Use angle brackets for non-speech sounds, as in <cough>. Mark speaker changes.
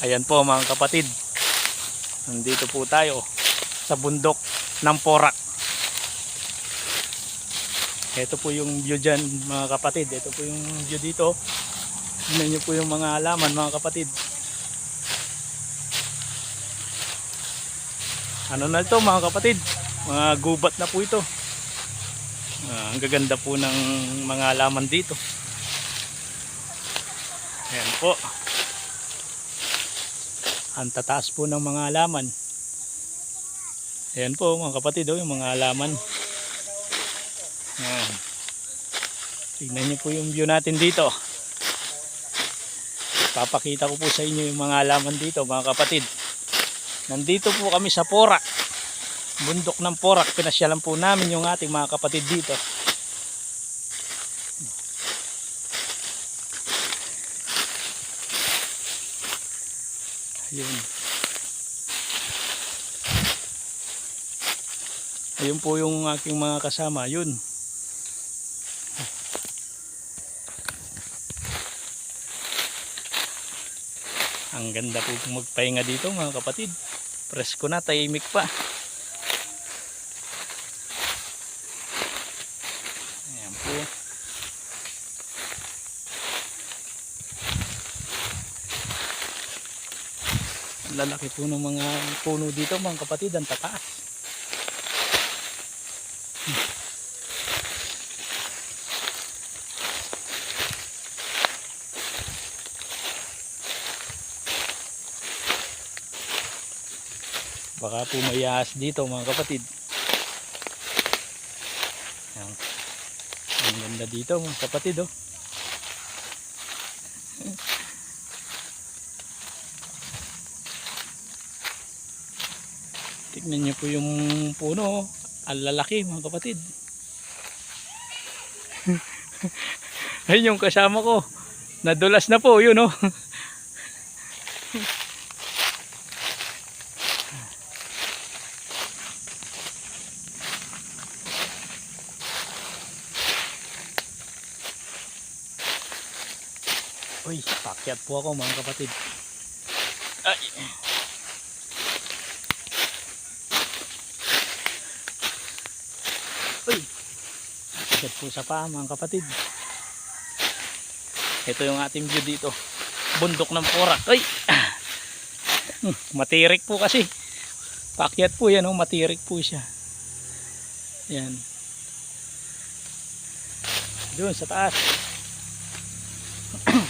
Speaker 1: Ayan po mga kapatid. Nandito po tayo sa bundok ng Porak. Ito po yung view dyan mga kapatid. Ito po yung view dito. Tignan nyo po yung mga halaman mga kapatid. Ano na ito mga kapatid? Mga gubat na po ito. Ah, ang gaganda po ng mga halaman dito. Ayan po. Ang tataas po ng mga halaman. Ayan po mga kapatid, oh, yung mga halaman. Ayan. Tignan niyo po yung view natin dito. Papakita ko po sa inyo yung mga halaman dito mga kapatid. Nandito po kami sa Porak. Bundok ng Porak. Pinasyalan po namin yung ating mga kapatid dito. Ayun. Ayun po yung aking mga kasama. Yun. Ang ganda po magpahinga dito mga kapatid. Presko na, tahimik pa. Lalaki po ng mga puno dito mga kapatid, ang tataas. Baka po may dito mga kapatid. Ang ganda dito mga kapatid oh. Tignan niyo po yung puno. Ang lalaki mga kapatid. <laughs> Ayun yung kasama ko. Nadulas na po yun oh. <laughs> Uy, pakyat po ako mga kapatid. Ay. Uy. Pakyat po sa paa mga kapatid. Ito yung ating view dito. Bundok ng Porak. Hmm, <laughs> Matirik po kasi. Pakyat po yan, oh, matirik po siya. Yan. Doon sa taas. <clears throat>